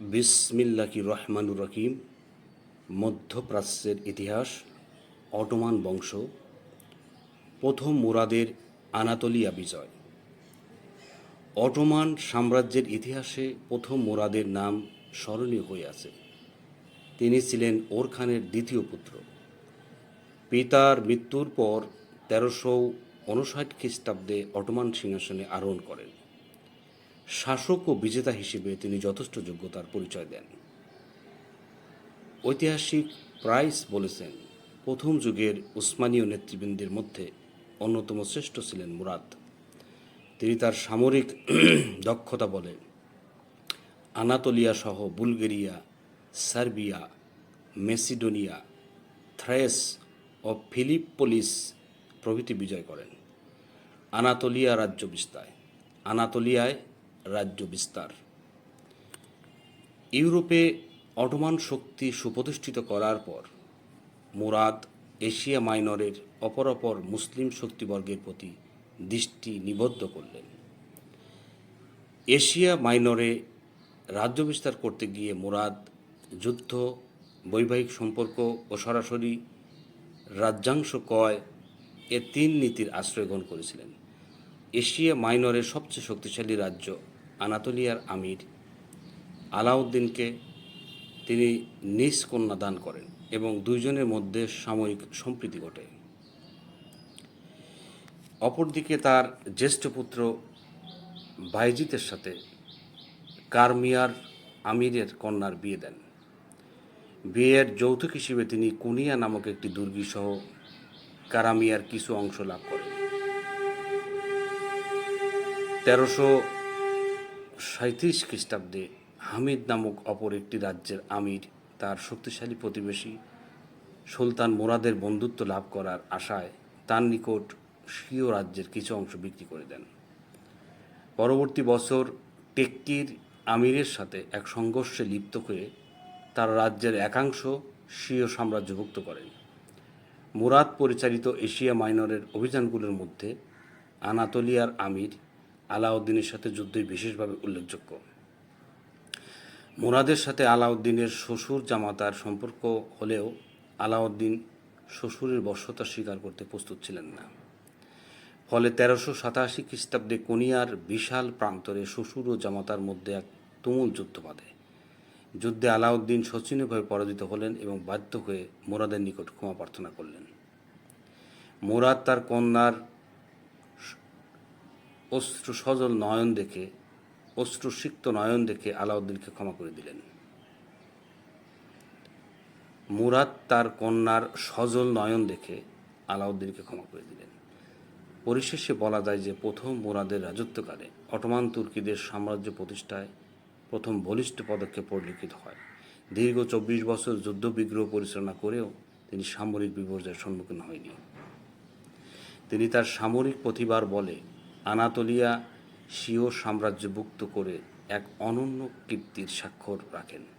বিসমিল্লাকি রহমানুর রহিম, মধ্যপ্রাচ্যের ইতিহাস, অটোমান বংশ, প্রথম মুরাদের আনাতলিয়া বিজয়। অটোমান সাম্রাজ্যের ইতিহাসে প্রথম মুরাদের নাম স্মরণীয় হয়ে আছে। তিনি ছিলেন ওর খানের দ্বিতীয় পুত্র। পিতার মৃত্যুর পর তেরোশো উনষাট খ্রিস্টাব্দে অটোমান সিংহাসনে আরোহণ করেন। শাসক ও বিজেতা হিসেবে তিনি যথেষ্ট যোগ্যতার পরিচয় দেন। ঐতিহাসিক প্রাইস বলেছেন, প্রথম যুগের উসমানীয় নেতৃবৃন্দের মধ্যে অন্যতম শ্রেষ্ঠ ছিলেন মুরাদ। তিনি তার সামরিক দক্ষতা বলে আনাতোলিয়া সহ বুলগেরিয়া, সার্বিয়া, মেসিডোনিয়া, থ্রেস ও ফিলিপপোলিস প্রভৃতি বিজয় করেন। আনাতোলিয়া রাজ্য বিস্তায়। আনাতোলিয়ায় রাজ্য বিস্তার। ইউরোপে অটোমান শক্তি সুপ্রতিষ্ঠিত করার পর মুরাদ এশিয়া মাইনরের অপরাপর মুসলিম শক্তিবর্গের প্রতি দৃষ্টি নিবদ্ধ করলেন। এশিয়া মাইনরে রাজ্য বিস্তার করতে গিয়ে মুরাদ যুদ্ধ, বৈবাহিক সম্পর্ক ও সরাসরি রাজ্যাংশ কয় এ তিন নীতির আশ্রয় গ্রহণ করেছিলেন। এশিয়া মাইনরের সবচেয়ে শক্তিশালী রাজ্য আনাতোলিয়ার আমির আলাউদ্দিনকে তিনি নিজ কন্যা দান করেন এবং দুইজনের মধ্যে সাময়িক সম্প্রীতি ঘটে। অপরদিকে তার জ্যেষ্ঠ পুত্র বাইজিতের সাথে কারমিয়ার আমিরের কন্যার বিয়ে দেন। বিয়ের যৌতুক হিসেবে তিনি কুনিয়া নামক একটি দুর্গী সহ কারামিয়ার কিছু অংশ লাভ করেন। তেরোশো সাঁত্রিশ খ্রিস্টাব্দে হামিদ নামক অপর একটি রাজ্যের আমির, তার শক্তিশালী প্রতিবেশী সুলতান মোরাদের বন্ধুত্ব লাভ করার আশায় তার নিকট স্বীয় রাজ্যের কিছু অংশ বিক্রি করে দেন। পরবর্তী বছর টেক্কির আমিরের সাথে এক সংঘর্ষে লিপ্ত হয়ে তার রাজ্যের একাংশ স্বীয় সাম্রাজ্যভুক্ত করেন। মুরাদ পরিচালিত এশিয়া মাইনরের অভিযানগুলোর মধ্যে আনাতোলিয়ার আমির আলাউদ্দিনের সাথে যুদ্ধই বিশেষভাবে উল্লেখযোগ্য। মুরাদের সাথে আলাউদ্দিনের শ্বশুর জামাতার সম্পর্ক হলেও আলাউদ্দিন শ্বশুরের বশ্যতা স্বীকার করতে প্রস্তুত ছিলেন না। ফলে তেরোশো সাতাশি খ্রিস্টাব্দে কোনিয়ার বিশাল প্রান্তরে শ্বশুর ও জামাতার মধ্যে এক তুমুল যুদ্ধ বাঁধে। যুদ্ধে আলাউদ্দিন শচীনভাবে পরাজিত হলেন এবং বাধ্য হয়ে মোরাদের নিকট ক্ষমা প্রার্থনা করলেন। মোরাদ তার কন্যার অশ্রু সজল নয়ন দেখে, অশ্রুসিক্ত নয়ন দেখে আলাউদ্দিনকে ক্ষমা করে দিলেন। মুরাদ তার কন্যার সজল নয়ন দেখে আলাউদ্দিনকে ক্ষমা করে দিলেন। পরিশেষে বলা যায় যে প্রথম মুরাদের রাজত্বকালে অটোমান তুর্কিদের সাম্রাজ্য প্রতিষ্ঠায় প্রথম বলিষ্ঠ পদক্ষেপ পরিলক্ষিত হয়। দীর্ঘ চব্বিশ বছর যুদ্ধবিগ্রহ পরিচালনা করেও তিনি সামরিক বিপর্যয়ের সম্মুখীন হয়নি। তিনি তার সামরিক প্রতিভার বলে আনাতোলিয়া স্বীয় সাম্রাজ্যভুক্ত করে এক অনন্য কীর্তির স্বাক্ষর রাখেন।